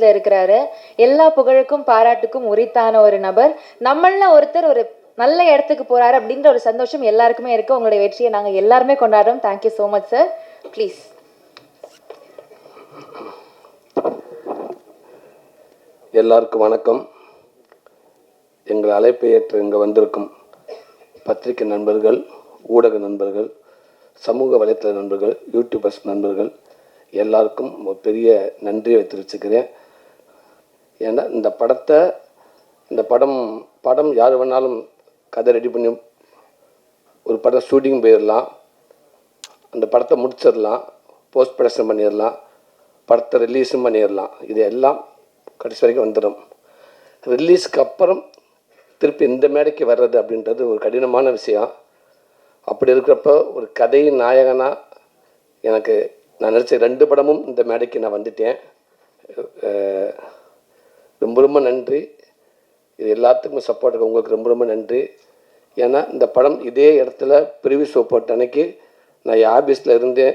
உலகத்துல இருக்கிறாரு. எல்லா புகழுக்கும் பாராட்டுக்கும் உரித்தான ஒரு நபர். நம்மள ஒருத்தர் ஒரு நல்ல இடத்துக்கு போறாரு அப்படின்ற ஒரு சந்தோஷம் எல்லாருக்குமே இருக்கு. உங்களுடைய வெற்றியை நாங்க எல்லாருமே கொண்டாடுறோம். Thank you so much sir please எல்லாருக்கும் வணக்கம். எங்கள் அழைப்பை ஏற்று இங்கே வந்திருக்கும் பத்திரிகை நண்பர்கள் ஊடக நண்பர்கள் சமூக வலைத்தள நண்பர்கள் யூடியூபர்ஸ் நண்பர்கள் எல்லாருக்கும் பெரிய நன்றியை தெரிவிச்சுக்கிறேன். ஏன்னா இந்த படத்தை இந்த படம் படம் யார் வேணாலும் கதை ரெடி பண்ணி ஒரு படம் ஷூட்டிங் போயிடலாம் அந்த படத்தை முடிச்சிடலாம் போஸ்ட் ப்ரொடக்ஷன் பண்ணிடலாம் படத்தை ரிலீஸும் பண்ணிடலாம் இது எல்லாம் கடைசி வரைக்கும் வந்துடும் ரிலீஸ்க்கு அப்புறம் திருப்பி இந்த மேடைக்கு வர்றது அப்படின்றது ஒரு கடினமான விஷயம். அப்படி இருக்கிறப்ப ஒரு கதை நாயகனாக எனக்கு நான் நினச்ச ரெண்டு படமும் இந்த மேடைக்கு நான் வந்துட்டேன். ரொம்ப ரொம்ப நன்றி. இது எல்லாத்துக்குமே சப்போர்ட் இருக்க உங்களுக்கு ரொம்ப ரொம்ப நன்றி. ஏன்னா இந்த படம் இதே இடத்துல பிரிவி ஷோ போட்ட அன்னைக்கு நான் என் ஆஃபீஸில் இருந்தேன்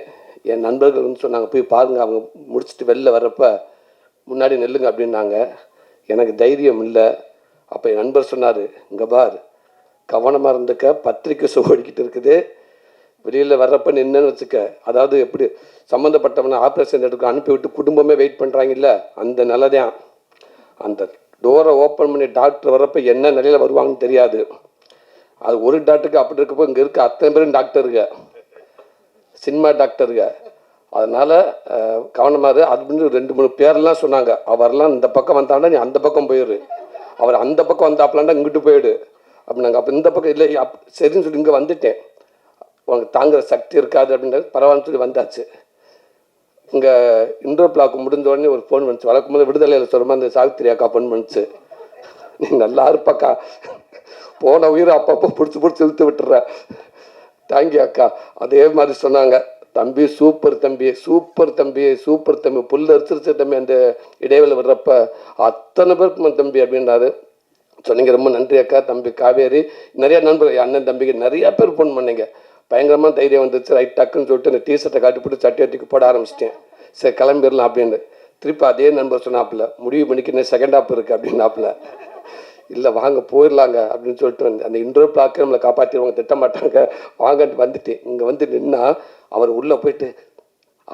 என் நண்பர்கள் வந்து சொன்னாங்க போய் பாருங்க அவங்க முடிச்சுட்டு வெளில வர்றப்ப முன்னாடி நெல்லுங்க அப்படின்னாங்க. எனக்கு தைரியம் இல்லை. அப்போ என் நண்பர் சொன்னார் இங்கே பார் கவனமாக இருந்துக்க பத்திரிக்கை ஷோ ஓடிக்கிட்டு இருக்குது. வெளியில் வர்றப்ப நின்னுன்னு வச்சுக்க. அதாவது எப்படி சம்மந்தப்பட்டவனை ஆப்ரேஷன் எடுக்க அனுப்பிவிட்டு குடும்பமே வெயிட் பண்ணுறாங்கல்ல அந்த நிலைதான். அந்த டோரை ஓப்பன் பண்ணி டாக்டர் வரப்போ என்ன நிலையில் வருவாங்கன்னு தெரியாது. அது ஒரு டாக்டருக்கு அப்படி இருக்கப்போ இங்கே இருக்க அத்தனை பேரும் டாக்டருங்க சினிமா டாக்டருங்க அதனால் கவனமாக அப்படின்னு ரெண்டு மூணு பேர்லாம் சொன்னாங்க. அவர்லாம் இந்த பக்கம் வந்தாண்டா நீ அந்த பக்கம் போயிடு அவர் அந்த பக்கம் வந்தாப்லாண்டா இங்கிட்டு போயிடு. அப்படின்னாங்க அப்போ இந்த பக்கம் இல்லை. அப் சரின்னு சொல்லி இங்கே வந்துட்டேன். உனக்கு தாங்குற சக்தி இருக்காது அப்படின்றது பரவாயில்லன்னு சொல்லி வந்தாச்சு. இங்கே இன்டர் பிளாக் முடிஞ்ச உடனே ஒரு ஃபோன் வந்துச்சு. வளர்க்கும் போது விடுதலையில் சொல்லுமா அந்த சாவித்திரி அக்கா ஃபோன் பண்ணுச்சு. நீ நல்லா இருப்பாக்கா போன உயிரை அப்பப்போ பிடிச்சி பிடிச்சி இழுத்து விட்டுற. தேங்க்யூ அக்கா. அதே மாதிரி சொன்னாங்க. தம்பி சூப்பர் தம்பி சூப்பர் தம்பி சூப்பர் தம்பி. புல் அரிச்சிருச்சு தம்பி அந்த இடைவெளி வர்றப்ப அத்தனை பேருக்கு தம்பி அப்படின்னாரு. சொன்னீங்க ரொம்ப நன்றி அக்கா. தம்பி காவேரி நிறைய நண்பர்கள் என் அண்ணன் தம்பிக்கு நிறைய பேர் ஃபோன் பண்ணீங்க. பயங்கரமாக தைரியம் வந்துச்சு. ரைட் டக்குன்னு சொல்லிட்டு அந்த டிஷர்ட்டை காட்டி போட்டு சட்டி வட்டிக்கு போட ஆரம்பிச்சிட்டேன். சரி கிளம்பிடலாம் அப்படின்னு. திருப்பி அதே நண்பர் சொன்னாப்புல முடிவு பண்ணிக்க இன்னும் செகண்ட் ஆப் இருக்குது அப்படின்னாப்புல. இல்லை வாங்க போயிடலாங்க அப்படின்னு சொல்லிட்டு வந்து அந்த இன்டோர் பிளாக்கை நம்மளை காப்பாற்றிடுவாங்க திட்ட மாட்டாங்க வாங்கன்ட்டு வந்துட்டேன் இங்கே வந்து நின்னா அவர் உள்ளே போயிட்டு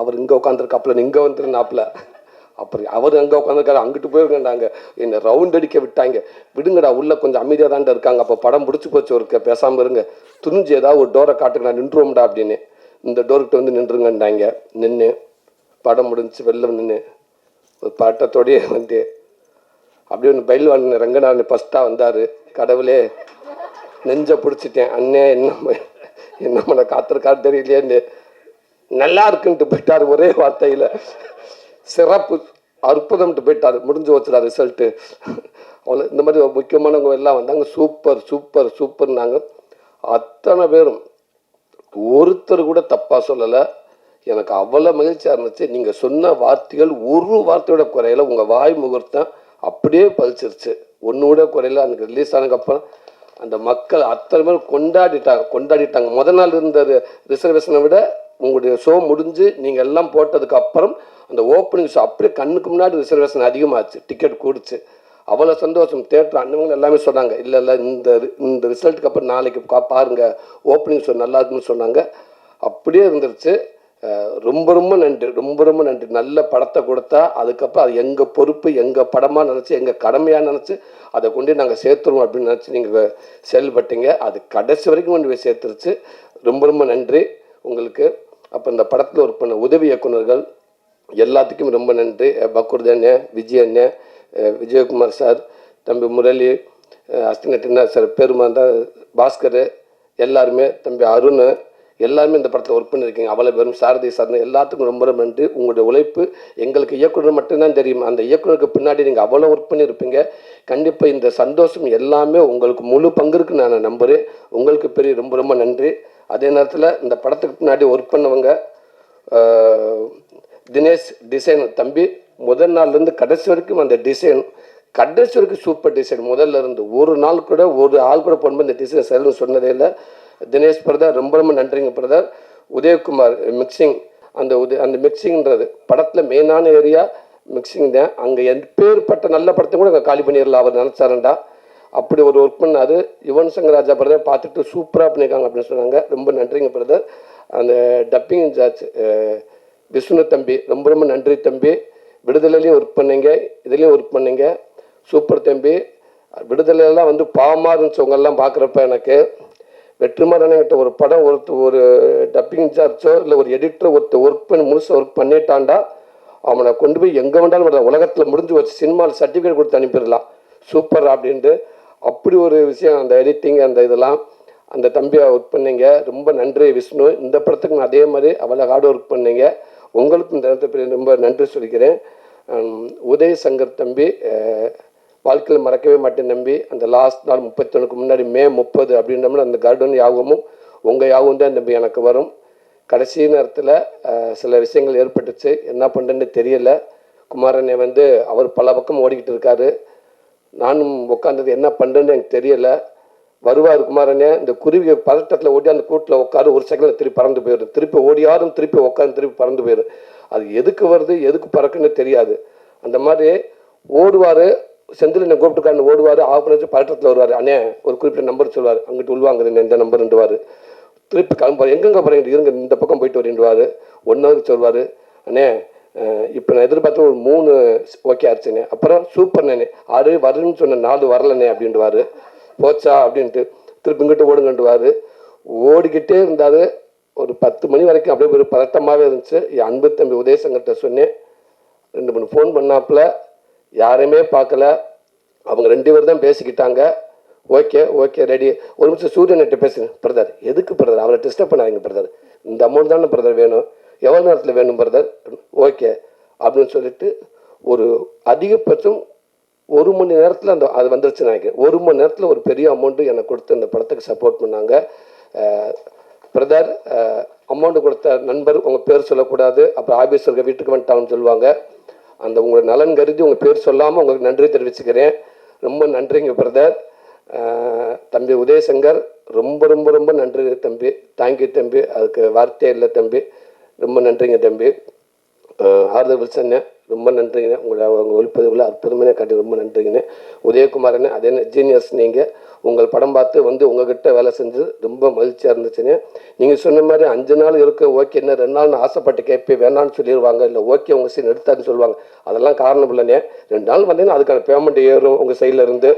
அவர் இங்கே உட்காந்துருக்காப்புல இங்கே வந்துருந்தாப்புல அப்புறம் அவர் அங்கே உட்காந்துருக்காரு அங்கிட்டு போயிருக்கேன்டாங்க. என்னை ரவுண்ட் அடிக்க விட்டாங்க. விடுங்கடா உள்ள கொஞ்சம் அமைதியாக தாண்டா இருக்காங்க. அப்போ படம் பிடிச்சி போச்சு ஒருக்க பேசாமல் இருங்க. துணிஞ்சு ஏதாவது ஒரு டோரை காட்டுங்க நான் நின்றுவோம்டா அப்படின்னு. இந்த டோர்கிட்ட வந்து நின்றுங்கன்றாங்க நின்று படம் முடிஞ்சு வெளில நின்று ஒரு பட்டத்தோடயே வந்து அப்படியே ஒன்று பயில்வான் ரங்கநாதன் ஃபஸ்ட்டாக வந்தார். கடவுளே நெஞ்சை பிடிச்சிட்டேன். அண்ணே என்ன என்ன பண்ண காத்திருக்காரு தெரியலையேன்னு. நல்லா இருக்குன்ட்டு போயிட்டார் ஒரே வார்த்தையில். சிறப்பு அற்புதம்ட்டு போயிட்டார். முடிஞ்சு வச்சுடா ரிசல்ட்டு அவ்வளோ இந்த மாதிரி முக்கியமானவங்க எல்லாம் வந்தாங்க. சூப்பர் சூப்பர் சூப்பர்னாங்க அத்தனை பேரும். ஒருத்தர் கூட தப்பாக சொல்லலை. எனக்கு அவ்வளோ மகிழ்ச்சியாக இருந்துச்சு. நீங்கள் சொன்ன வார்த்தைகள் ஒரு வார்த்தையோட குறையில. உங்கள் வாய் முகூர்த்தம் அப்படியே பழிச்சிருச்சு ஒன்று கூட குறையில. எனக்கு ரிலீஸ் ஆனதுக்கப்புறம் அந்த மக்கள் அத்தனை பேர் கொண்டாடிட்டாங்க. கொண்டாடிட்டாங்க. முத நாள் இருந்த ரிசர்வேஷனை விட உங்களுடைய ஷோ முடிஞ்சு நீங்கள் எல்லாம் போட்டதுக்கு அப்புறம் அந்த ஓப்பனிங் ஷோ அப்படியே கண்ணுக்கு முன்னாடி ரிசர்வேஷன் அதிகமாச்சு டிக்கெட் கூடுச்சு. அவ்வளோ சந்தோஷம் தேட்டர் அண்ணவங்க எல்லாமே சொன்னாங்க இல்லை இல்லை இந்த இந்த ரிசல்ட்டுக்கு அப்புறம் நாளைக்கு கா- ஓப்பனிங் ஷோ நல்லா இருக்குன்னு சொன்னாங்க. அப்படியே இருந்துருச்சு. ரொம்ப ரொம்ப நன்றி ரொம்ப ரொம்ப நன்றி. நல்ல படத்தை கொடுத்தா அதுக்கப்புறம் அது எங்கள் பொறுப்பு எங்கள் படமாக நினச்சி எங்கள் கடமையாக நினச்சி அதை கொண்டு நாங்கள் சேர்த்துருவோம் அப்படின்னு நினச்சி நீங்கள் செயல்பட்டீங்க. அது கடைசி வரைக்கும் கொண்டு போய் சேர்த்துருச்சு. ரொம்ப ரொம்ப நன்றி. உங்களுக்கு அப்போ இந்த படத்தில் ஒர்க் பண்ண உதவி இயக்குனர்கள் எல்லாத்துக்கும் ரொம்ப நன்றி. அஹ் பக்கூர்து அண்ணன் விஜய் அண்ணன் விஜயகுமார் சார் தம்பி முரளி அஹ் அஸ்தினட்டினா சார் பெருமாந்தா பாஸ்கர் எல்லாருமே தம்பி அருண் எல்லாருமே இந்த படத்தில் ஒர்க் பண்ணியிருக்கீங்க அவ்வளோ பேரும் சாரதி சார் எல்லாத்துக்கும் ரொம்ப ரொம்ப நன்றி. உங்களுடைய உழைப்பு எங்களுக்கு இயக்குனர் மட்டும்தான் தெரியும். அந்த இயக்குனருக்கு பின்னாடி நீங்கள் அவ்வளோ ஒர்க் பண்ணியிருப்பீங்க கண்டிப்பாக இந்த சந்தோஷம் எல்லாமே உங்களுக்கு முழு பங்கு இருக்குன்னு நான் நம்புகிறேன் உங்களுக்கு பெரிய ரொம்ப ரொம்ப நன்றி. அதே நேரத்தில் இந்த படத்துக்கு பின்னாடி ஒர்க் பண்ணவங்க தினேஷ் டிசைன் தம்பி முதல் நாள்லேருந்து கடைசி வரைக்கும் அந்த டிசைன் கடைசி வரைக்கும் சூப்பர் டிசைன். முதல்ல இருந்து ஒரு நாள் கூட ஒரு ஆள் கூட போன இந்த டிசைன் சரின்னு சொன்னதே இல்லை. தினேஷ் பிரதர் ரொம்ப ரொம்ப நன்றிங்க பிரதர். உதயகுமார் மிக்சிங் அந்த உதய அந்த மிக்சிங்ன்றது படத்தில் மெயினான ஏரியா மிக்சிங் தான். அங்கே எப்பேற்பட்ட நல்ல படத்தை கூட அங்கே காலி பண்ணிடலாம் அவர் நினச்சாருண்டா. அப்படி ஒரு ஒர்க் பண்ணாரு. யுவன் சங்கர் ராஜா பிரதர் பார்த்துட்டு சூப்பராக பண்ணியிருக்காங்க அப்படின்னு சொன்னாங்க. ரொம்ப நன்றிங்க பிரதர். அந்த டப்பிங் ஜாட்ச் விஷ்ணு தம்பி ரொம்ப ரொம்ப நன்றி தம்பி. விடுதலையிலையும் ஒர்க் பண்ணீங்க இதுலேயும் ஒர்க் பண்ணீங்க. சூப்பர் தம்பி. விடுதலையெல்லாம் வந்து பாவமாக இருந்துச்சவங்கெல்லாம் பார்க்குறப்ப எனக்கு. வெற்றிமாறன்கிட்ட ஒரு படம் ஒருத்த ஒரு டப்பிங் இன்சார்ஜோ இல்லை ஒரு எடிட்டர் ஒருத்தர் ஒர்க் பண்ணி முழுசாக ஒர்க் பண்ணிட்டாண்டா அவனை கொண்டு போய் எங்கே வேண்டாலும் உலகத்தில் முடிஞ்சு வச்சு சினிமாவில் சர்டிஃபிகேட் கொடுத்து அனுப்பிடலாம். சூப்பர் அப்படின்ட்டு. அப்படி ஒரு விஷயம் அந்த எடிட்டிங் அந்த இதெல்லாம். அந்த தம்பியை ஒர்க் பண்ணீங்க. ரொம்ப நன்றி விஷ்ணு. இந்த படத்துக்கு நான் அதே மாதிரி அவ்வளோ ஹார்ட் ஒர்க் பண்ணீங்க. உங்களுக்கும் இந்த நேரத்தில் ரொம்ப நன்றி சொல்லிக்கிறேன். உதய சங்கர் தம்பி வாழ்க்கையில் மறக்கவே மாட்டேன் நம்பி அந்த லாஸ்ட் நாள் முப்பத்தொன்னுக்கு முன்னாடி மே முப்பது அப்படின்றோம்னா அந்த கார்டன் யாகமும் உங்கள் யாகம் தான் நம்பி எனக்கு வரும். கடைசி நேரத்தில் சில விஷயங்கள் ஏற்பட்டுச்சு. என்ன பண்ணுறேன்னு தெரியல. குமாரனை வந்து அவர் பல பக்கம் ஓடிக்கிட்டு இருக்காரு. நானும் உட்காந்தது என்ன பண்ணுறேன்னு எனக்கு தெரியலை. வருவார் குமாரனே இந்த குருவி பதட்டத்தில் ஓடி அந்த கூட்டில் உட்காரு ஒரு செகண்டில் திருப்பி பறந்து போயிடும் திருப்பி ஓடியாரும் திருப்பி உட்காந்து திருப்பி பறந்து போயிடும் அது எதுக்கு வருது எதுக்கு பறக்குன்னு தெரியாது. அந்த மாதிரி ஓடுவார் செந்தில் என்ன கூப்பிட்டுக்காரன் ஓடுவார் ஆஃப் பண்ணி பதட்டத்தில் வருவார். அண்ணே ஒரு குறிப்பிட்ட நம்பர் சொல்லுவார். அங்கிட்டு உள்வாங்க இந்த நம்பர்ன்றவார் திருப்பி கிளம்புவார். எங்கெங்க போகிறீங்க இருங்க இந்த பக்கம் போயிட்டு வரீண்டுவார் ஒன் ஹவருக்கு சொல்வார் அண்ணே இப்போ நான் எதிர்பார்த்த ஒரு மூணு ஓகே ஆச்சுண்ணே அப்புறம் சூப்பர் நானே ஆறு வருன்னு சொன்ன நாலு வரலண்ணே அப்படின்ட்டுவாரு போச்சா அப்படின்ட்டு திருப்பி இங்கிட்டு ஓடுங்கன்ட்டுவாரு ஓடிக்கிட்டே இருந்தார். ஒரு பத்து மணி வரைக்கும் அப்படியே ஒரு பதட்டமாகவே இருந்துச்சு. என் அன்பு தம்பி உதயசங்கர்கிட்ட சொன்னேன். ரெண்டு மூணு ஃபோன் பண்ணாப்புல. யாரையுமே பார்க்கல. அவங்க ரெண்டு பேர் தான் பேசிக்கிட்டாங்க. Okay okay ready. ஒரு நிமிஷம் சூரியன்கிட்ட பேசுங்க. பிரதர் எதுக்கு பிரதர் அவரை டிஸ்டர்ப் பண்ணாதீங்க பிரதர் இந்த அமௌண்ட் தானே பிரதர் வேணும். எவ்வளோ நேரத்தில் வேணும் பிரதர் ஓகே அப்படின்னு சொல்லிட்டு ஒரு அதிகபட்சம் ஒரு மணி நேரத்தில் அந்த அது வந்துருச்சு நினைக்கிறேன். ஒரு மணி நேரத்தில் ஒரு பெரிய அமௌண்ட்டு எனக்கு கொடுத்து அந்த படத்துக்கு சப்போர்ட் பண்ணாங்க. பிரதர் அமௌண்ட்டு கொடுத்த நண்பர் உங்கள் பேர் சொல்லக்கூடாது. அப்புறம் ஆஃபீஸ் இருக்க வீட்டுக்கு வந்துட்டான்னு சொல்லுவாங்க. அந்த உங்களை நலன் கருதி உங்கள் பேர் சொல்லாமல் உங்களுக்கு நன்றி தெரிவிச்சுக்கிறேன். ரொம்ப நன்றிங்க பிரதர் தம்பி உதயசங்கர் ரொம்ப ரொம்ப ரொம்ப நன்றி தம்பி. தேங்க்யூ தம்பி. அதுக்கு வார்த்தையே இல்லை தம்பி. ரொம்ப நன்றிங்க தம்பி. ஆறுதல் பிரச்சனை ரொம்ப நன்றிங்கண்ணே உங்களை அவங்க ஒளிப்பதிவில் அற்புதமான காட்டி ரொம்ப நன்றிங்கண்ணே உதயகுமாரண்ணே அதே ஜீனியஸ் நீங்கள் உங்கள் படம் பார்த்து வந்து உங்ககிட்ட வேலை செஞ்சு ரொம்ப மகிழ்ச்சியாக இருந்துச்சுண்ணே நீங்கள் சொன்ன மாதிரி அஞ்சு நாள் இருக்க ஓகே என்ன ரெண்டு நாள் நான் ஆசைப்பட்டு கேட்பேன். வேணான்னு சொல்லிடுவாங்க இல்லை ஓகே உங்கள் சீன் எடுத்தாருன்னு சொல்லுவாங்க. அதெல்லாம் காரணம் இல்லைண்ணே ரெண்டு நாள் வந்தீங்கன்னா அதுக்கான பேமெண்ட் ஏறும் உங்கள் சைடில் இருந்து.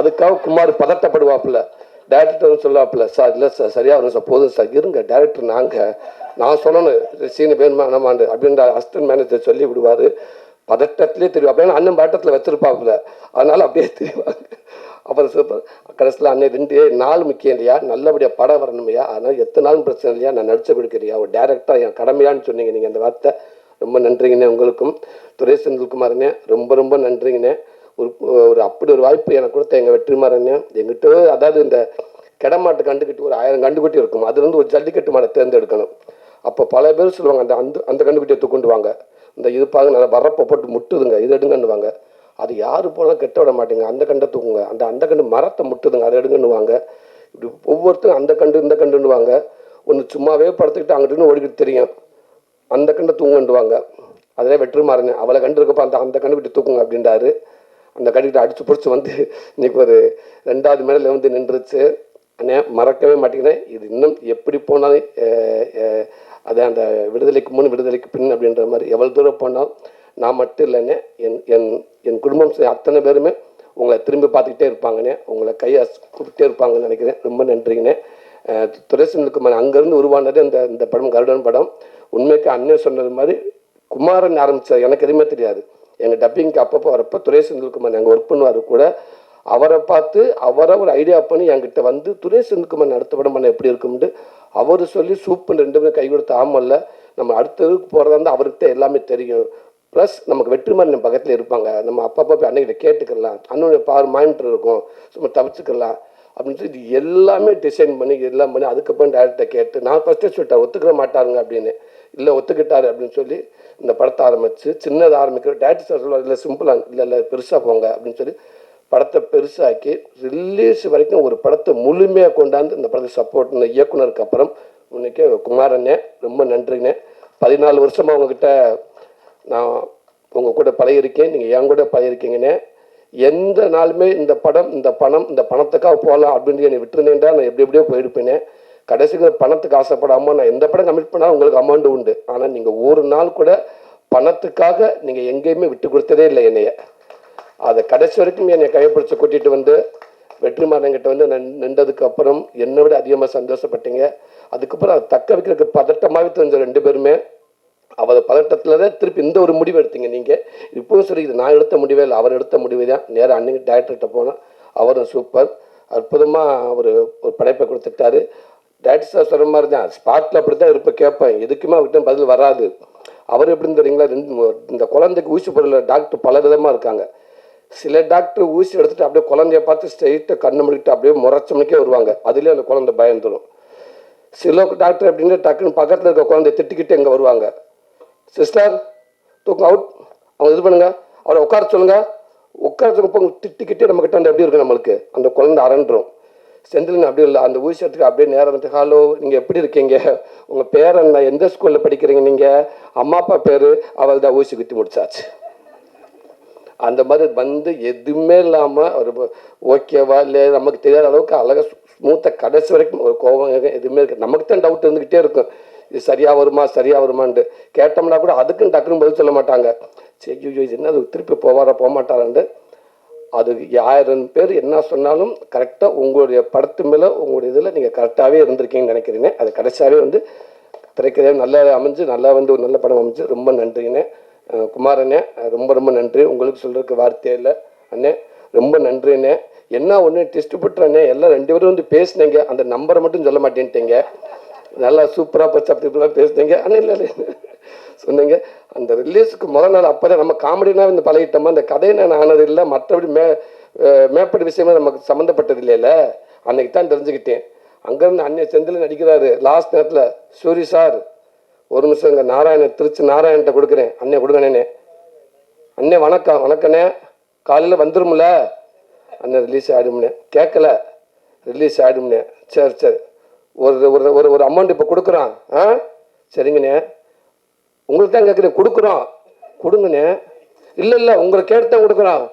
அதுக்காக குமார் பதட்டப்படுவாப்புல. டேரக்டர் சொல்லுவாப்புல சார் இல்லை சார் சரியாக வரும் சார் போதும் சார் இருங்க. டேரக்டர் நாங்கள் நான் சொல்லணும் சீனு வேணுமா நம்மாண்டு அப்படின்ற அசிஸ்டன்ட் மேனேஜர் சொல்லி விடுவார். பதட்டத்திலே தெரியும் அப்படின்னா அண்ணன் பதட்டத்தில் வச்சிருப்பாப்புல அதனால அப்படியே தெரிவாங்க. அப்புறம் சூப்பர் கடைசியில் அண்ணன் ரெண்டு நாள் முக்கியம் இல்லையா? நல்லபடியாக படம் வரணுமையா? அதனால் எத்தனை நாளும் பிரச்சனை இல்லையா? நான் நடிச்சு கொடுக்குறியா ஒரு டேரக்டாக என் கடமையான்னு சொன்னீங்க நீங்கள் அந்த வார்த்தை. ரொம்ப நன்றிங்கண்ணே உங்களுக்கும். துரை செந்தில்குமாரண்ணே ரொம்ப ரொம்ப நன்றிங்கண்ணே. ஒரு ஒரு அப்படி ஒரு வாய்ப்பு எனக்கு கொடுத்த எங்கள் வெற்றிமாறண்ணே எங்கிட்ட அதாவது இந்த கிடமாட்டு கண்டுக்கிட்டு ஒரு ஆயிரம் கண்டுக்குட்டி இருக்கும். அதுலேருந்து ஒரு ஜல்லிக்கட்டு மாடை தேர்ந்தெடுக்கணும். அப்போ பல பேர் சொல்லுவாங்க அந்த அந்த அந்த கண்டுக்குட்டியை தூக்கொண்டு வாங்க. இந்த இது பாருங்க நல்லா வரப்போ போட்டு முட்டுதுங்க இது எடுங்கன்னுவாங்க அது யார் போனாலும் கெட்ட விட மாட்டேங்க. அந்த கண்டை தூக்குங்க. அந்த அந்த கண்டு மரத்தை முட்டுதுங்க அதை எடுங்கன்னுவாங்க இப்படி ஒவ்வொருத்தரும் அந்த கண்டு இந்த கண்டுன்னுவாங்க ஒன்று சும்மாவே படுத்துக்கிட்டு அங்கிட்டு ஓடிக்கிட்டு தெரியும். அந்த கண்டை தூங்குண்டுவாங்க அதிலே வெற்றி மாறுங்க அவளை கண்டு இருக்கப்போ அந்த அந்த கண்டுக்கிட்டு தூக்குங்க அப்படின்றாரு. அந்த கடிக்கிட்ட அடிச்சு பிடிச்சி வந்து இன்னைக்கு ஒரு ரெண்டாவது மேடையில் வந்து நின்றுச்சு. அண்ணே மறக்கவே மாட்டேங்கிறேன். இது இன்னும் எப்படி போனாலும் அஹ், அது அந்த விடுதலைக்கு முன் விடுதலைக்கு பின் அப்படின்ற மாதிரி எவ்வளோ தூரம் போனாலும் நான் மட்டும் இல்லைண்ணே என் என் என் குடும்பம் அத்தனை பேருமே உங்களை திரும்பி பார்த்துக்கிட்டே இருப்பாங்கண்ணே. உங்களை கையை கூப்பிட்டே இருப்பாங்கன்னு நினைக்கிறேன். ரொம்ப நன்றிங்கண்ணே. அஹ், துரை அங்கேருந்து உருவானது இந்த இந்த படம் கருடன் படம். உண்மைக்கு அண்ணன் சொன்னது மாதிரி குமாரன் ஆரம்பிச்சார் எனக்கு எதுவுமே தெரியாது. எங்கள் டப்பிங்க்கு அப்பப்போ வரப்போ துரை செந்தில்குமார் அங்கே ஒர்க் பண்ணுவார் கூட. அவரை பார்த்து அவரை ஒரு ஐடியா பண்ணி என்கிட்ட வந்து துரை செந்தில்குமார் அடுத்த படம் பண்ண எப்படி இருக்கும்னு அவர் சொல்லி சூப்பர் ரெண்டு பேரும் கை கொடுத்து ஆமல்ல நம்ம அடுத்ததுக்கு போகிறதா இருந்தால் அவருக்கு தான் எல்லாமே தெரியும். ப்ளஸ் நமக்கு வெற்றிமாறன் பக்கத்தில் இருப்பாங்க. நம்ம அப்பப்போ போய் அன்னைக்கிட்ட கேட்டுக்கலாம். அண்ணனுடைய பார் மானிட்டர் இருக்கும். சும்மா தவிச்சுக்கலாம். அப்படின்னு சொல்லி இது எல்லாமே டிசைன் பண்ணி எல்லாம் பண்ணி அதுக்கப்புறம் டேரக்டர் கேட்டு நான் ஃபஸ்ட்டே சொல்லிட்டேன் ஒத்துக்கிற மாட்டாருங்க அப்படின்னு. இல்லை ஒத்துக்கிட்டாரு அப்படின்னு சொல்லி இந்த படத்தை ஆரம்பித்து சின்னதை ஆரம்பிக்கிற டேரக்டர் சார் சொல்லுவார் இல்லை சிம்பிளாக இல்லை இல்லை பெருசாக போங்க அப்படின்னு சொல்லி படத்தை பெருசாக்கி ரிலீஸ் வரைக்கும் ஒரு படத்தை முழுமையாக கொண்டாந்து இந்த படத்தை சப்போர்ட் இந்த இயக்குனருக்கு அப்புறம் இன்னைக்கு குமாரண்ணே ரொம்ப நன்றிண்ணே. பதினாலு வருஷமாக உங்ககிட்ட நான் உங்கள் கூட பழகிருக்கேன் நீங்கள் என் கூட பழகிருக்கீங்கண்ணே எந்த நாளுமே இந்த படம் இந்த பணம் இந்த பணத்துக்காக போகலாம் அப்படின்னு என்னை விட்டுருந்தேன்டா நான் எப்படி எப்படியோ போயிருப்பேனே. கடைசிக்கு பணத்துக்கு ஆசைப்படாமல் நான் எந்த படம் கமிட் பண்ணாலும் உங்களுக்கு அமௌண்ட் உண்டு. ஆனால் நீங்கள் ஒரு நாள் கூட பணத்துக்காக நீங்கள் எங்கேயுமே விட்டு கொடுத்ததே இல்லை என்னைய. அதை கடைசி வரைக்கும் என்னை கைப்பிடிச்சு கூட்டிகிட்டு வந்து வெற்றிமாறன்கிட்ட வந்து நின்றதுக்கு அப்புறம் என்னை விட அதிகமாக சந்தோஷப்பட்டீங்க. அதுக்கப்புறம் அதை தக்க வைக்கிறதுக்கு பதட்டமாகவே தெரிஞ்ச ரெண்டு பேருமே அவர் பதட்டத்தில் தான் திருப்பி இந்த ஒரு முடிவு எடுத்தீங்க நீங்கள் இப்போவும் சரி இது நான் எடுத்த முடிவே இல்லை அவர் எடுத்த முடிவு தான். நேராக அன்னைக்கு டேரக்டர்கிட்ட போனோம் அவரும் சூப்பர் அற்புதமாக அவர் ஒரு படைப்பை கொடுத்துட்டாரு. டேரக்டர் சார் சொல்கிற மாதிரி தான். ஸ்பாட்டில் அப்படி தான் இருப்பேன் கேட்பேன். எதுக்குமே அவர்கிட்ட பதில் வராது. அவர் எப்படின்னு தெரியுங்களா? ரெண்டு இந்த குழந்தைக்கு ஊசி போடல டாக்டர் பல விதமாக இருக்காங்க. சில டாக்டர் ஊசி எடுத்துகிட்டு அப்படியே குழந்தைய பார்த்து ஸ்ட்ரைட்டாக கண்ணு முடிக்கிட்டு அப்படியே முறைச்சமனுக்கே வருவாங்க. அதுலேயே அந்த குழந்தை பயந்துடும் சில டாக்டர் அப்படின்னா டக்குன்னு பக்கத்தில் இருக்க குழந்தைய திட்டிக்கிட்டு இங்கே வருவாங்க. சிஸ்டர் தூக்கம் அவுட் அவங்க இது பண்ணுங்க. அவரை உட்கார சொல்லுங்க. உட்கார சொல்லுங்க திட்டிக்கிட்டே நம்ம கிட்ட வந்து எப்படி இருக்கு நம்மளுக்கு? அந்த குழந்தை அரண்டுரும் செந்திலன் அப்படி இல்லை அந்த ஊசி அப்படியே நேரம் வந்து ஹலோ நீங்கள் எப்படி இருக்கீங்க? உங்கள் பேர் என்ன? எந்த ஸ்கூலில் படிக்கிறீங்க நீங்கள் அம்மா அப்பா பேர் அவள் தான் ஊசி குத்தி முடிச்சாச்சு. அந்த மாதிரி வந்து எதுவுமே இல்லாமல் ஒரு ஓகேவா இல்லை நமக்கு தெரியாத அளவுக்கு அழகாக ஸ்மூத்தாக கடைசி வரைக்கும் ஒரு கோபம் எதுவுமே இருக்குது. நமக்கு தான் டவுட் இருந்துக்கிட்டே இருக்கும். இது சரியாக வருமா சரியாக வருமான்ட்டு. கேட்டோம்னா கூட அதுக்குன்னு டக்குன்னு பதில் சொல்ல மாட்டாங்க. சரி ஐயோ இது என்ன அது திருப்பி போவாரா போக மாட்டாரான்ட்டு அது ஆயிரம் பேர் என்ன சொன்னாலும் கரெக்டாக உங்களுடைய படத்து மேலே உங்களுடைய இதில் நீங்கள் கரெக்டாகவே இருந்திருக்கீங்கன்னு நினைக்கிறீங்க. அது கடைசியாகவே வந்து திரைக்கதையாக நல்லா அமைஞ்சு நல்லா வந்து ஒரு நல்ல படம் அமைஞ்சு ரொம்ப நன்றிங்கண்ணே குமாரண்ணே ரொம்ப ரொம்ப நன்றி. உங்களுக்கு சொல்கிறதுக்கு வார்த்தையே இல்லை. அண்ணே ரொம்ப நன்றிண்ணே என்ன ஒன்று டிஸ்ட்ரிபியூட்டர் அண்ணே எல்லாம் ரெண்டு பேரும் வந்து பேசினீங்க. அந்த நம்பரை மட்டும் சொல்ல மாட்டேன்ட்டீங்க. நல்லா சூப்பராக பச்சை அப்படி இப்படிலாம் பேசுனீங்க. அண்ணே இல்லை இல்லை. சொன்னீங்க. அந்த ரிலீஸுக்கு முதல் நாள் அப்போ தான் நம்ம காமெடினா வந்து பழகிட்டோமா? அந்த கதையை நான் ஆனது இல்லை மற்றபடி மே அஹ் மேற்படி விஷயமா நமக்கு சம்மந்தப்பட்டது இல்லைல்ல அன்னைக்கு தான் தெரிஞ்சுக்கிட்டேன். அங்கேருந்து அண்ணன் செந்தில் நடிக்கிறாரு. லாஸ்ட் நேரத்தில் சூரி சார் ஒரு நிமிஷம் இங்கே நாராயணன் திருச்சி நாராயண்கிட்ட கொடுக்குறேன். அண்ணே கொடுங்கண்ணே அண்ணே. வணக்கம். வணக்கண்ணே காலையில் வந்துரும்ல? அண்ணன் ரிலீஸ் ஆகிடும்னே கேட்கல. ரிலீஸ் ஆகிடும்னே சரி சரி. ஒரு ஒரு ஒரு ஒரு அமௌண்ட் இப்போ கொடுக்குறான். ஆ? சரிங்கண்ணே உங்களுக்கு தான் கேட்குறேன் கொடுக்குறோம் கொடுங்கண்ணே. இல்லை இல்லை உங்களை கேட்டு தான் கொடுக்குறோம்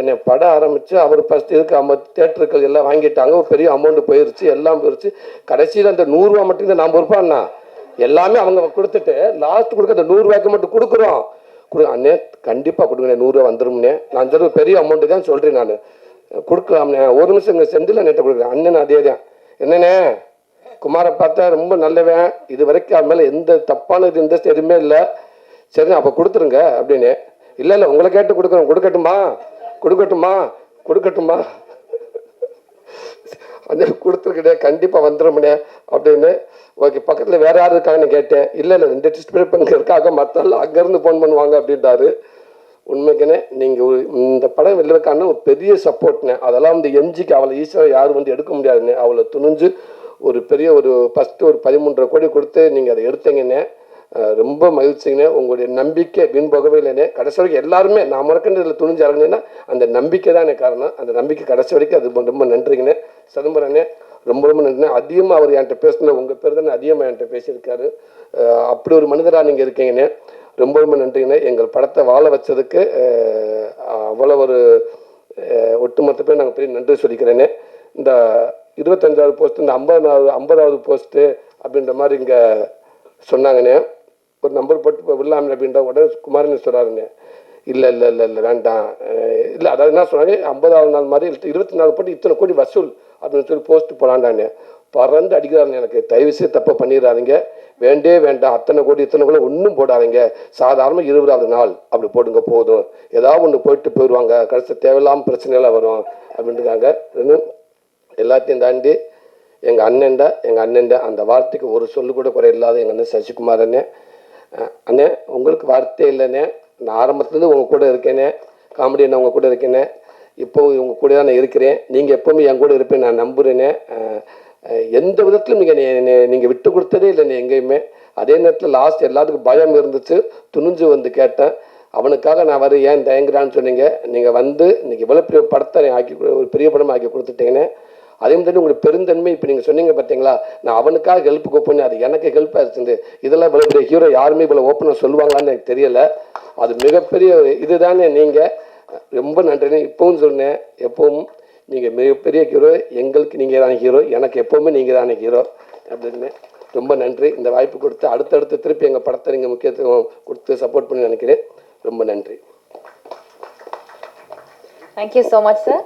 என்னை படம் ஆரம்பித்து அவர் ஃபஸ்ட் இதுக்கு ஐம்பது தேட்டருக்கள் எல்லாம் வாங்கிட்டாங்க. ஒரு பெரிய அமௌண்ட் போயிருச்சு எல்லாம் போயிருச்சு. கடைசியில் அந்த நூறுரூவா மட்டும் தான் நான் எல்லாமே அவங்க கொடுத்துட்டு லாஸ்ட் கொடுக்க அந்த நூறுரூவாய்க்கு மட்டும் கொடுக்குறோம். கொடு அண்ணே கண்டிப்பாக கொடுங்கண்ணே நூறுரூவா வந்துடும்ண்ணே நான் தருவ பெரிய அமௌண்ட்டு தான் சொல்கிறேன் நான். கொடுக்கலாம்ண்ணே ஒரு நிமிஷம் இங்கே செந்தில் நேற்று கொடுக்குறேன். அண்ணன் அதே தான். என்னண்ணே? குமாரை பார்த்தா ரொம்ப நல்லவன். இது வரைக்கும் அவன் மேலே எந்த தப்பான இது இன்ட்ரெஸ்ட் எதுவுமே இல்லை. சரி அப்போ கொடுத்துருங்க அப்படின்னு. இல்லை இல்லை உங்களை கேட்டு கொடுக்குறோம். கொடுக்கட்டுமா? கொடுக்கட்டுமா? கொடுக்கட்டுமா? அந்த கொடுத்துருக்கடே கண்டிப்பாக வந்துடும்னே அப்படின்னு. ஓகே பக்கத்தில் வேற யார் இருக்காங்கன்னு கேட்டேன். இல்லை இல்லை ரெண்டு டெஸ்ட் பேர் இங்கே இருக்காங்க மற்றெல்லாம் அங்கேருந்து ஃபோன் பண்ணுவாங்க அப்படின்றாரு. உண்மைக்குனே நீங்கள் இந்த படம் வெளிவக்கான ஒரு பெரிய சப்போர்ட்னே அதெல்லாம் வந்து எம்ஜிக்கு அவளை ஈஸியாக யாரும் வந்து எடுக்க முடியாதுன்னு. அவளை துணிஞ்சு ஒரு பெரிய ஒரு ஃபஸ்ட்டு ஒரு பதிமூன்றரை கோடி கொடுத்து நீங்கள் அதை எடுத்தீங்கண்ணே ரொம்ப மகிழ்ச்சிங்கண்ணே உங்களுடைய நம்பிக்கை வீண் போகவே இல்லைண்ணே கடைசி வரைக்கும் எல்லாருமே நான் மறக்கின்ற இதில் துணிஞ்சு இறங்கினேன்னா அந்த நம்பிக்கை தான் எனக்கு காரணம். அந்த நம்பிக்கை கடைசி வரைக்கும் அது ரொம்ப- நன்றிங்கண்ணே சிதம்பரண்ணே ரொம்ப ரொம்ப நன்றி அதிகமாக அவர் என்கிட்ட பேசின உங்கள் பேர் தானே அதிகமாக என்கிட்ட பேசியிருக்காரு. அப்படி ஒரு மனிதராக நீங்கள் இருக்கீங்கண்ணே ரொம்ப ரொம்ப நன்றிங்கண்ணே எங்கள் படத்தை வாழ வச்சதுக்கு அவ்வளோ ஒரு ஒட்டுமொத்த பேர் நாங்கள் பெரிய நன்றி சொல்லிக்கிறேன்னே இந்த இருபத்தஞ்சாவது போஸ்ட் இந்த ஐம்பதாவது ஐம்பதாவது போஸ்ட்டு அப்படின்ற மாதிரி இங்கே சொன்னாங்கண்ணே. ஒரு நம்பர் போட்டு விடலாமே அப்படின்ற உடனே குமாரன் சொல்கிறாருண்ணே இல்லை இல்லை இல்லை இல்லை வேண்டாம். இல்லை அதாவது என்ன சொன்னாங்க? ஐம்பதாவது நாள் மாதிரி இருபத்தி நாலு போட்டு இத்தனை கோடி வசூல் அப்படின்னு சொல்லி போஸ்ட் போலாண்டாண்ணே பறந்து அடிக்கிறாங்க எனக்கு. தயவு செய்து தப்பை பண்ணிடாதீங்க. வேண்டே வேண்டாம். அத்தனை கோடி இத்தனை கோடி ஒன்றும் போடாதீங்க. சாதாரணமாக இருபதாவது நாள். அப்படி போடுங்க போதும். ஏதாவது ஒன்று போயிட்டு போயிடுவாங்க. கடைசி தேவையில்லாமல் பிரச்சனைலாம் வரும் அப்படின்ட்டுருக்காங்க எல்லாத்தையும் தாண்டி எங்கள் அண்ணன்டா எங்கள் அண்ணன்டா அந்த வார்த்தைக்கு ஒரு சொல்லு கூட குறை இல்லாத எங்கள் அண்ணன் சசிகுமார் அண்ணன் அண்ணே உங்களுக்கு வார்த்தை இல்லைண்ணே. நான் ஆரம்பத்துலேருந்து உங்கள் கூட இருக்கேனே. காமெடி அண்ணன் உங்கள் கூட இருக்கேனே. இப்போ உங்கள் கூட தான் நான் இருக்கிறேன். நீங்கள் எப்போவுமே என் கூட இருப்பேன் நான் நம்புகிறேனே எந்த விதத்திலும் நீங்கள் நீங்கள் விட்டு கொடுத்ததே இல்லைண்ணே எங்கேயுமே. அதே நேரத்தில் லாஸ்ட் எல்லாத்துக்கும் பயம் இருந்துச்சு. துணிஞ்சு வந்து கேட்டேன். அவனுக்காக நான் வர ஏன் தயங்குறான்னு சொன்னீங்க. நீங்கள் வந்து இன்னைக்கு இவ்வளோ பெரிய படத்தை ஆக்கி கொடு- ஒரு பெரிய படம் ஆக்கி கொடுத்துட்டீங்கன்னு அதே மாதிரி உங்களுக்கு பெருந்தன்மை. இப்போ நீங்கள் சொன்னீங்க பார்த்தீங்களா நான் அவனுக்காக ஹெல்ப் கூப்பிட்டு அது எனக்கு ஹெல்ப் ஆயிடுச்சு இதெல்லாம் இவ்வளோ பெரிய ஹீரோ யாருமே இவ்வளோ ஓப்பனாக சொல்லுவாங்களான்னு எனக்கு தெரியலை. அது மிகப்பெரிய இதுதானே நீங்கள் ரொம்ப நன்றி இப்போவும் சொன்னேன் எப்பவும் நீங்கள் மிகப்பெரிய ஹீரோ எங்களுக்கு நீங்கள் தானே ஹீரோ எனக்கு எப்போவுமே நீங்கள் தானே ஹீரோ அப்படின்னு ரொம்ப நன்றி. இந்த வாய்ப்பு கொடுத்து அடுத்தடுத்து திருப்பி எங்கள் படத்தை நீங்கள் முக்கியத்துவம் கொடுத்து சப்போர்ட் பண்ணி நினைக்கிறேன். ரொம்ப நன்றி. Thank you so much sir